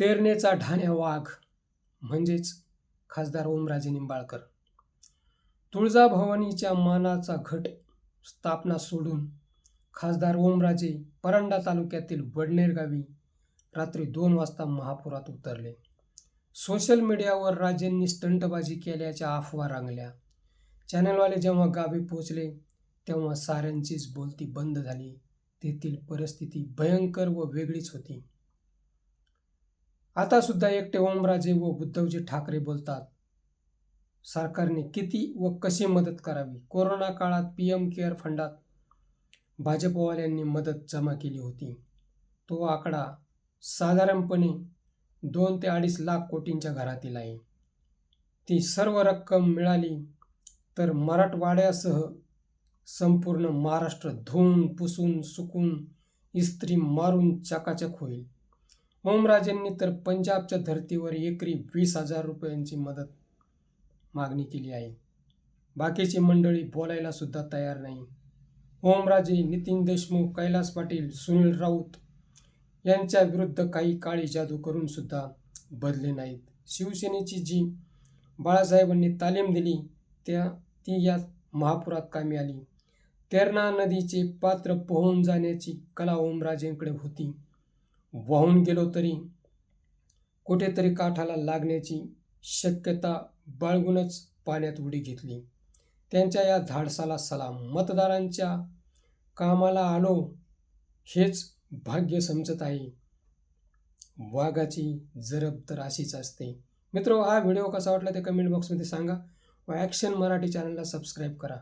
तेरणेचा ढाण्या वाघ म्हणजेच खासदार ओमराजे निंबाळकर. तुळजाभवानीच्या मानाचा घट स्थापना सोडून खासदार ओमराजे परांडा तालुक्यातील वडनेर गावी रात्री दोन वाजता महापुरात उतरले. सोशल मीडियावर राजेंनी स्टंटबाजी केल्याच्या अफवा रांगल्या. चॅनलवाले जेव्हा गावी पोचले तेव्हा साऱ्यांचीच बोलती बंद झाली. तेथील परिस्थिती भयंकर व वेगळीच होती. आता सुद्धा एकटे ओमराजे व उद्धवजी ठाकरे बोलतात. सरकारने किती व कशी मदत करावी? कोरोना काळात पी एम केअर फंडात भाजपवाल्यांनी मदत जमा केली होती. तो आकडा साधारणपणे दोन ते अडीच लाख कोटींच्या घरातील आहे. ती सर्व रक्कम मिळाली तर मराठवाड्यासह संपूर्ण महाराष्ट्र धुवून पुसून सुकून इस्त्री मारून चकाचक होईल. ओमराजेंनी तर पंजाबच्या धर्तीवर एकरी वीस हजार रुपयांची मदत मागणी केली आहे. बाकीची मंडळी बोलायला सुद्धा तयार नाही. ओमराजे नितीन देशमुख कैलास पाटील सुनील राऊत यांच्या विरुद्ध काही काळी जादू करून सुद्धा बदले नाहीत. शिवसेनेची जी बाळासाहेबांनी तालीम दिली त्या ती या महापुरात कामी आली. तेरणा नदीचे पात्र पोहून जाण्याची कला ओमराजेंकडे होती. वाहून गेलो तरी कुठेतरी काठाला लागण्याची शक्यता बाळगूनच पाण्यात उडी घेतली. त्यांच्या या धाडसाला सलाम. मतदारांच्या कामाला आलो हेच भाग्य समजत आहे. वाघाची जरब तर अशीच असते. मित्र हा व्हिडिओ कसा वाटला ते कमेंट बॉक्समध्ये सांगा व ॲक्शन मराठी चॅनलला सबस्क्राईब करा.